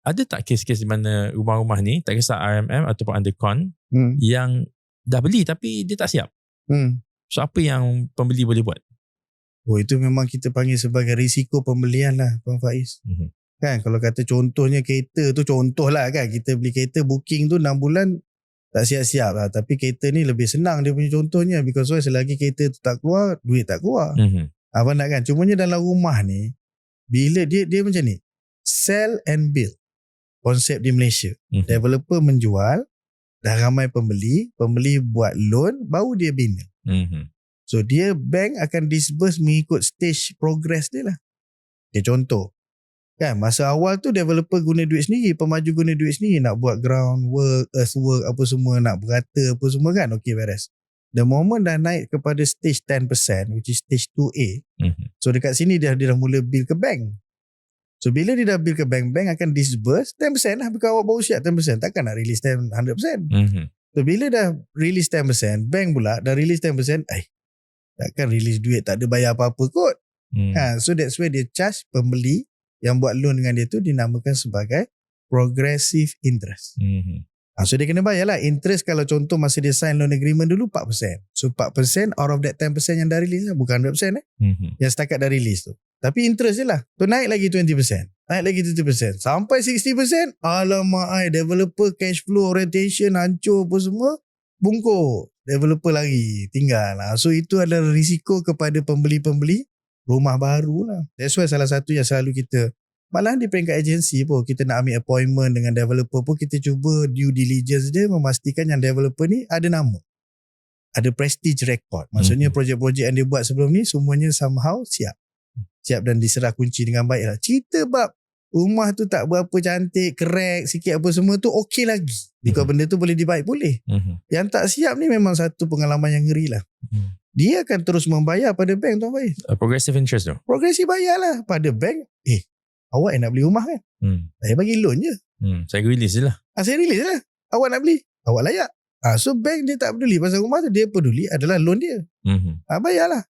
ada tak kes-kes di mana rumah-rumah ni tak kisah RMM ataupun under con Hmm. yang dah beli tapi dia tak siap. Hmm. So apa yang pembeli boleh buat? Oh itu memang kita panggil sebagai risiko pembelian lah Puan Faiz. Mhm. Kan kalau kata contohnya kereta tu contoh lah kan. Kita beli kereta booking tu 6 bulan tak siap-siap lah. Tapi kereta ni lebih senang dia punya contohnya. Because why selagi kereta tu tak keluar, duit tak keluar. Mhm. Abang nak kan? Cumanya dalam rumah ni, bila dia dia macam ni. Sell and build. Konsep di Malaysia. Mhm. Developer menjual, dah ramai pembeli, pembeli buat loan, baru dia bina. Mhm. So dia bank akan disburse mengikut stage progress dia lah. Okay, contoh. Kan masa awal tu developer guna duit sendiri, pemaju guna duit sendiri nak buat ground work, earth work apa semua, nak berata apa semua kan. Okay beres. The moment dah naik kepada stage 10% which is stage 2A. Mhm. So dekat sini dia, dia dah mula bill ke bank. So bila dia dah bill ke bank, bank akan disburse 10% lah. Because awak baru siap 10%. Takkan nak release 10, 100%. Mhm. So bila dah release 10%, bank pula dah release 10%, eh takkan release duit tak ada bayar apa-apa kot. Mhm. Ha, so that's why dia charge pembeli yang buat loan dengan dia tu dinamakan sebagai progressive interest. Mhm. Ha, so dia kena bayar lah. Interest kalau contoh masa dia sign loan agreement dulu 4%. So 4% out of that 10% yang dah release lah. Bukan 100% eh. Mhm. Yang setakat dah release tu. Tapi interest je lah. Tu naik lagi 20%. Naik lagi 30%. Sampai 60%. Alamak ay, developer cash flow orientation hancur apa semua. Bungkuk. Developer lagi. Tinggal lah. So itu adalah risiko kepada pembeli-pembeli rumah baru lah. That's why salah satu yang selalu kita Malahan di peringkat agensi pun kita nak ambil appointment dengan developer pun kita cuba due diligence dia memastikan yang developer ni ada nama. Ada prestige record. Maksudnya Mhm. projek-projek yang dia buat sebelum ni semuanya somehow siap. Siap dan diserah kunci dengan baik lah. Cerita bab rumah tu tak berapa cantik, crack sikit apa semua tu okey lagi. Because Mhm. benda tu boleh dibaik boleh. Mhm. Yang tak siap ni memang satu pengalaman yang ngeri lah. Mhm. Dia akan terus membayar pada bank Tuan Faiz. Uh, progressive interest tu. Progresi bayar lah pada bank. Eh, awak yang nak beli rumah kan? Hmm. Saya bagi loan je. Hmm. Saya release je lah. Ah, saya release lah. Awak nak beli. Awak layak. Ah, so bank dia tak peduli pasal rumah tu. Dia peduli adalah loan dia. Mhm. Ah, bayarlah.